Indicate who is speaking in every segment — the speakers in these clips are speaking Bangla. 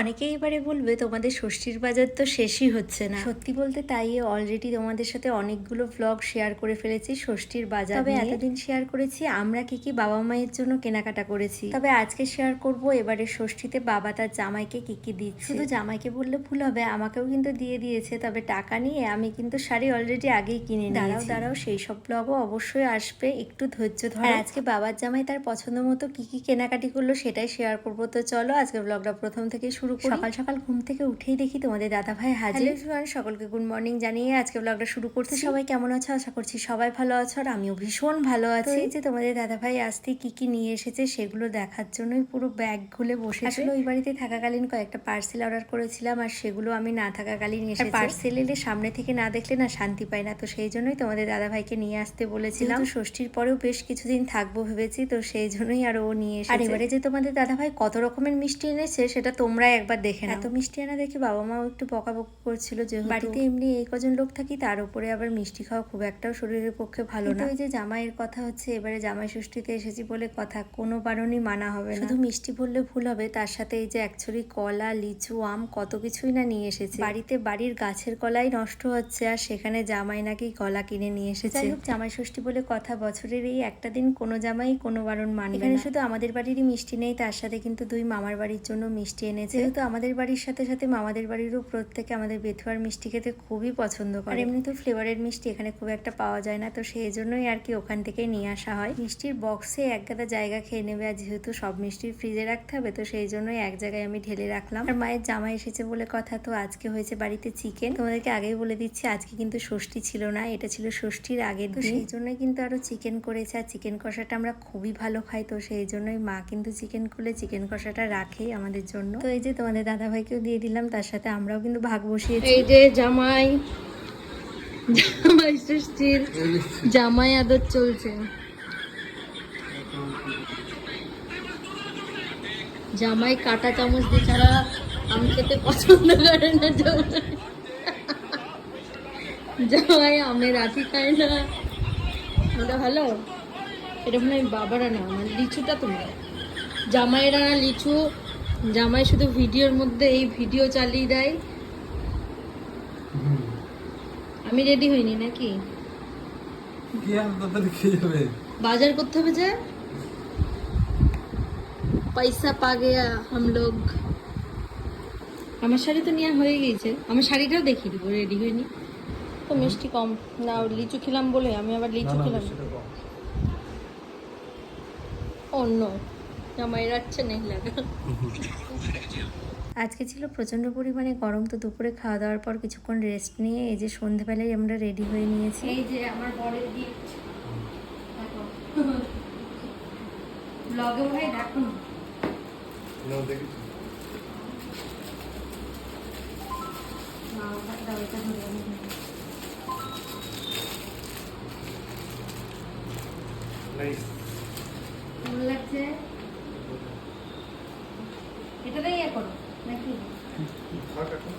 Speaker 1: অনেকেই এবারে বলবে তোমাদের ষষ্ঠীর বাজার তো শেষই হচ্ছে না। সত্যি বলতে তাই অলরেডি তোমাদের সাথে অনেকগুলো ব্লগ শেয়ার করে ফেলেছি ষষ্ঠীর বাজার তবে এতদিন শেয়ার করেছি আমরা কি কি বাবা মায়ের জন্য কেনাকাটা করেছি? তবে আজকে শেয়ার করব এবারে ষষ্ঠীতে বাবা তার জামাইকে কি কি দিচ্ছে। শুধু জামাইকে বললে ভুল হবে আমাকেও কিন্তু দিয়ে দিয়েছে তবে টাকা নিয়ে আমি কিন্তু শাড়ি অলরেডি আগেই কিনে দাঁড়াও দাঁড়াও সেই সব ব্লগও অবশ্যই আসবে একটু ধৈর্য ধরে। আজকে বাবার জামাই তার পছন্দ মতো কি কি কেনাকাটি করল সেটাই শেয়ার করব। তো চলো আজকে ব্লগটা প্রথম থেকে শুরু করি সকাল সকাল ঘুম থেকে উঠেই দেখি তোমাদের দাদা ভাই হাজির এভরিওয়ান সকলকে গুড মর্নিং জানিয়ে আজকে ব্লগটা শুরু করছি। সবাই কেমন আছো? আশা করছি সবাই ভালো আছো আর আমিও ভীষণ ভালো আছি। এই যে তোমাদের দাদা ভাই আসতে কি কি নিয়ে এসেছে সেগুলো দেখার জন্যই পুরো ব্যাগ খুলে বসে আসলে ওই বাড়িতে থাকাকালীন কয়েকটা পার্সেল অর্ডার করেছিলাম আর সেগুলো আমি না থাকাকালীন এসে পার্সেল এলে সামনে থেকে না দেখলে না শান্তি পাই না। তো সেই জন্যই তোমাদের দাদা ভাইকে নিয়ে আসতে বলেছিলাম। ষষ্ঠীর পরেও বেশ কিছুদিন থাকব ভেবেছি তো সেই জন্যই আর ও নিয়ে এসেছে। আর এবারে যে তোমাদের দাদা ভাই কত রকমের মিষ্টি এনেছে সেটা তোমরা একবার দেখে না এত মিষ্টি আনা দেখে বাবা মাও একটু বকাবকি করছিল যে বাড়িতে এমনি এই কজন লোক থাকি তার উপরে আবার মিষ্টি খাওয়া খুব একটাও শরীরের পক্ষে ভালো না। ওই যে জামাইয়ের কথা হচ্ছে এবারে জামাই ষষ্ঠীতে এসেছি বলে কথা কোনো বারণই মানা হবে শুধু মিষ্টি বললে ভুল হবে তার সাথে এই যে একছড়ি কলা লিচু আম কত কিছুই না নিয়ে এসেছে। বাড়িতে বাড়ির গাছের কলাই নষ্ট হচ্ছে আর সেখানে জামাই নাকি কলা কিনে নিয়ে এসেছে। যাই হোক জামাই ষষ্ঠী বলে কথা বছরের এই একটা দিন কোনো জামাই কোনো বারণ মানবে এখানে শুধু আমাদের বাড়িরই মিষ্টি নেই তার সাথে কিন্তু দুই মামার বাড়ির জন্য মিষ্টি এনেছে। যেহেতু আমাদের বাড়ির সাথে সাথে মামাদের বাড়িরও প্রত্যেকে আমাদের বেথুয়ার মিষ্টি খেতে খুবই পছন্দ করে। আর এমনি তো ফ্লেভারের মিষ্টি এখানে খুব একটা পাওয়া যায় না তো সেই জন্যই আর কি ওখান থেকে নিয়ে আসা হয়। মিষ্টির বক্সে এক গাদা জায়গা খেয়ে নেবে আর যেহেতু সব মিষ্টির ফ্রিজে রাখতে হবে তো সেই জন্যই এক জায়গায় আমি ঢেলে রাখলাম। আর মায়ের জামা এসেছে বলে কথা তো আজকে হয়েছে বাড়িতে চিকেন। তোমাদেরকে আগেই বলে দিচ্ছি আজকে কিন্তু ষষ্ঠী ছিল না এটা ছিল ষষ্ঠীর আগের তো সেই জন্যই কিন্তু আরও চিকেন করেছে আর চিকেন কষাটা আমরা খুবই ভালো খাই তো সেই জন্যই মা কিন্তু চিকেন করলে চিকেন কষাটা রাখেই আমাদের জন্য। তো এই যে তোমাদের দাদা ভাইকেও দিয়ে দিলাম, তার সাথে আমরাও কিন্তু ভাগ বসিয়েছি।
Speaker 2: এই যে জামাই জামাই ষষ্ঠীর জামাই আদর চলছে। জামাই কাটা চামচ দিয়ে ছাড়া আম খেতে পছন্দ করে না জামাই। জামাই আমের আঠি খায় না। ওটা ভালো? এটা মনে বাবারা না আমার লিচুটা তোমরা জামাইরা লিচু জামাই শুধু ভিডিওর মধ্যে এই ভিডিও চালিয়ে দেয়। আমি রেডি হইনি নাকি? বাজার করতে হবে যে? পয়সা পা গেয়া হাম লোগ আমার শাড়ি তো নেওয়া হয়ে গিয়েছে। আমার শাড়িটাও দেখিয়ে দিব রেডি হয়নি তো মিষ্টি কম। না লিচু খেলাম বলে আমি আবার লিচু খেলাম।
Speaker 3: সেটা
Speaker 2: নেই
Speaker 1: আজকে ছিল প্রচণ্ড পরিমাণে গরম তো দুপুরে খাওয়া দাওয়ার পর কিছুক্ষণ রেস্ট নিয়ে এই যে সন্ধেবেলায় আমরা রেডি হয়ে নিয়েছি।
Speaker 2: এই যে আমার বরের গিফট ব্লগে ভাই দেখুন লাগছে? এটাতেই ইয়ে করো নাকি
Speaker 3: থাক এখন।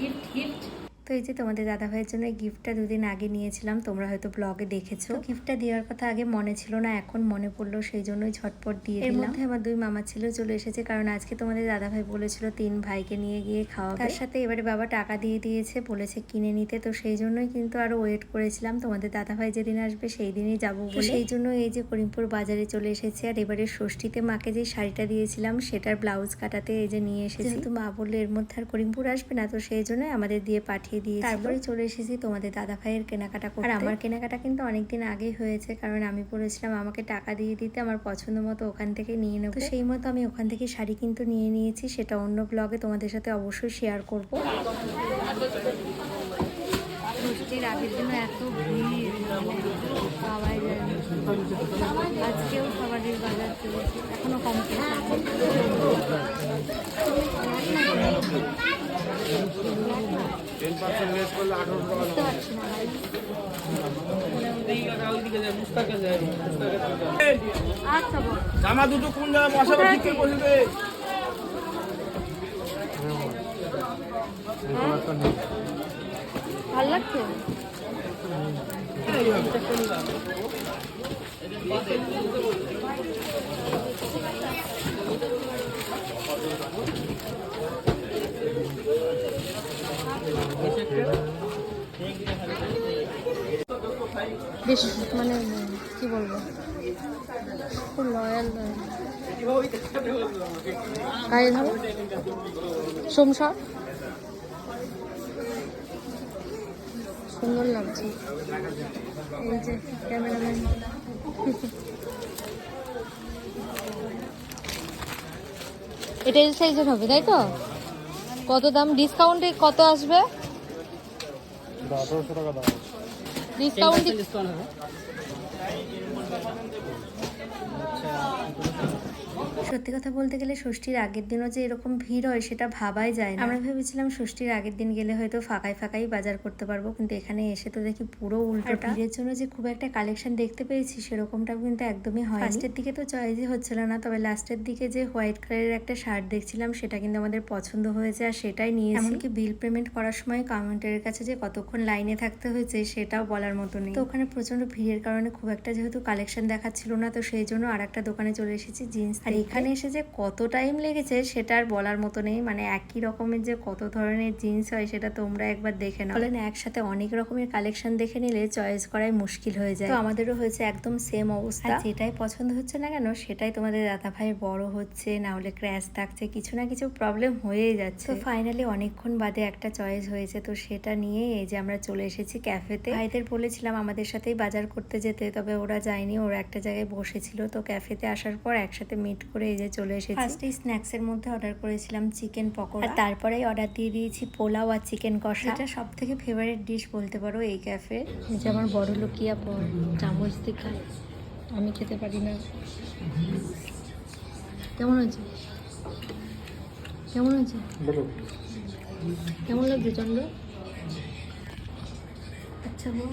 Speaker 2: গিফট গিফট
Speaker 1: তো এই যে তোমাদের দাদা ভাইয়ের জন্য এই গিফটটা দুদিন আগে নিয়েছিলাম তোমরা হয়তো ব্লগে দেখেছ। গিফটটা দেওয়ার কথা আগে মনে ছিল না এখন মনে পড়ল সেই জন্যই ঝটপট দিয়ে এর মধ্যে আমার দুই মামা ছিল চলে এসেছে কারণ আজকে তোমাদের দাদা ভাই বলেছিল তিন ভাইকে নিয়ে গিয়ে খাওয়া তার সাথে এবারে বাবা টাকা দিয়ে দিয়েছে বলেছে কিনে নিতে তো সেই জন্যই কিন্তু আরও ওয়েট করেছিলাম। তোমাদের দাদা ভাই যেদিন আসবে সেই দিনই যাব বলে। সেই জন্য এই যে করিমপুর বাজারে চলে এসেছে আর এবারে ষষ্ঠীতে মাকে যে শাড়িটা দিয়েছিলাম সেটার ব্লাউজ কাটাতে এই যে নিয়ে এসেছি। যেহেতু মা বললে এর মধ্যে আর করিমপুর আসবে না তো সেই জন্য আমাদের দিয়ে পাঠিয়ে দিয়ে তারপরে চলে এসেছি তোমাদের দাদা ভাইয়ের কেনাকাটা করতে। আর আমার কেনাকাটা কিন্তু অনেকদিন আগেই হয়েছে কারণ আমি বলেছিলাম আমাকে টাকা দিয়ে দিতে আমার পছন্দ মতো ওখান থেকে নিয়ে নেব। সেই মতো আমি ওখান থেকে শাড়ি কিন্তু নিয়ে নিয়েছি সেটা অন্য ব্লগে তোমাদের সাথে অবশ্যই শেয়ার করব। আজকেও খাবারের বাজার চলেছে। এখনও কম। আচ্ছা
Speaker 4: জামা দুটো কোন জায়গায় বসাবো? ঠিক করে বসে দে
Speaker 1: ভালো লাগছে?
Speaker 2: বেশি মানে কি বলব? খুব লয়াল হ্যাঁ। গাড়ি ধরো। সোম সুন্দর লাগছে। এই ক্যামেরাম্যান এটা এল সাইজের হবে তাই তো? কত দাম? ডিসকাউন্টে কত আসবে?
Speaker 3: আঠারোশো টাকা দাম।
Speaker 2: ডিসকাউন্ট
Speaker 1: সত্যি কথা বলতে গেলে ষষ্ঠীর আগের দিনও যে এরকম ভিড় হয় সেটা ভাবাই যায় না। আমরা ভেবেছিলাম ষষ্ঠীর আগের দিন গেলে হয়তো ফাঁকাই ফাঁকাই বাজার করতে পারব কিন্তু এখানে এসে তো দেখি পুরো উল্টোটা ভিড়ের জন্য যে খুব একটা কালেকশন দেখতে পেয়েছি সেরকমটা কিন্তু একদমই হয় ফার্স্টের দিকে তো চয়েসই হচ্ছিল না তবে লাস্টের দিকে যে হোয়াইট কালারের একটা শার্ট দেখছিলাম সেটা কিন্তু আমাদের পছন্দ হয়েছে আর সেটাই নিয়ে এমনকি বিল পেমেন্ট করার সময় কাউন্টারের কাছে যে কতক্ষণ লাইনে থাকতে হয়েছে সেটাও বলার মতো নেই। তো ওখানে প্রচণ্ড ভিড়ের কারণে খুব একটা যেহেতু কালেকশন দেখাচ্ছিল না তো সেই জন্য আর একটা দোকানে চলে এসেছি জিন্স আর এখানে এসে যে কত টাইম লেগেছে সেটা আর বলার মতো নেই। মানে একই রকমের যে কত ধরনের জিন্স হয় সেটা তোমরা একবার দেখে নাও। বলেন একসাথে অনেক রকমের কালেকশন দেখে নিলে চয়েস করাই মুশকিল হয়ে যায়। তো আমাদেরও হয়েছে একদম সেম অবস্থা। যেটাই পছন্দ হচ্ছে না কেন সেটাই তোমাদের দাদা ভাই বড় হচ্ছে না হলে ক্র্যাশ থাকছে কিছু না কিছু প্রবলেম হয়েই যাচ্ছে। তো ফাইনালি অনেকক্ষণ বাদে একটা চয়েস হয়েছে তো সেটা নিয়ে এই যে আমরা চলে এসেছি ক্যাফেতে ভাইদের বলেছিলাম আমাদের সাথেই বাজার করতে যেতে তবে ওরা যায়নি ওরা একটা জায়গায় বসেছিল। তো ক্যাফেতে আসার পর একসাথে মিট করে এই যে চলে এসেছি। ফার্স্টে স্ন্যাক্সের মধ্যে অর্ডার করেছিলাম চিকেন পকোড়া। আর তারপরেই অর্ডার দিয়ে দিয়েছি পোলাও আর চিকেন কষা। এটা সব থেকে ফেভারিট ডিশ বলতে পারো এই ক্যাফে
Speaker 2: এই যে আমার বড় লুকিয়া পর চামচ দিয়ে খায় আমি খেতে পারি না। কেমন হয়েছে? কেমন হয়েছে?
Speaker 3: বলো।
Speaker 2: কেমন লাগছে চন্দ্র?
Speaker 1: আচ্ছা গো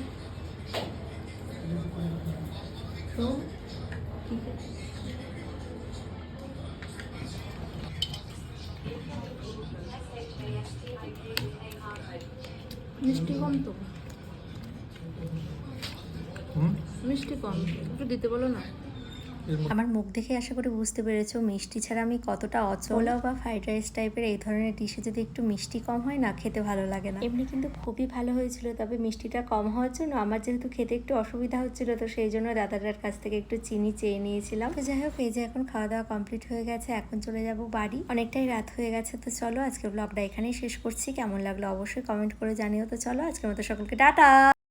Speaker 2: মিষ্টি কম। একটু দিতে বলো না।
Speaker 1: আমার মুখ দেখে আশা করি বুঝতে পেরেছ মিষ্টি ছাড়া আমি কতটা অচল বা ফ্রাইড রাইস টাইপের এই ধরনের ডিশে যদি একটু মিষ্টি কম হয় না খেতে ভালো লাগে না। এমনি কিন্তু খুবই ভালো হয়েছিল তবে মিষ্টিটা কম হওয়ার জন্য আমার যেহেতু খেতে একটু অসুবিধা হচ্ছিল তো সেই জন্য দাদাটার কাছ থেকে একটু চিনি চেয়ে নিয়েছিলাম। তো যাই হোক এই যে এখন খাওয়া দাওয়া কমপ্লিট হয়ে গেছে এখন চলে যাব বাড়ি। অনেকটাই রাত হয়ে গেছে তো চলো আজকে ব্লগটা এখানেই শেষ করছি। কেমন লাগল অবশ্যই কমেন্ট করে জানিও তো চলো আজকের মতো সকলকে টাটা!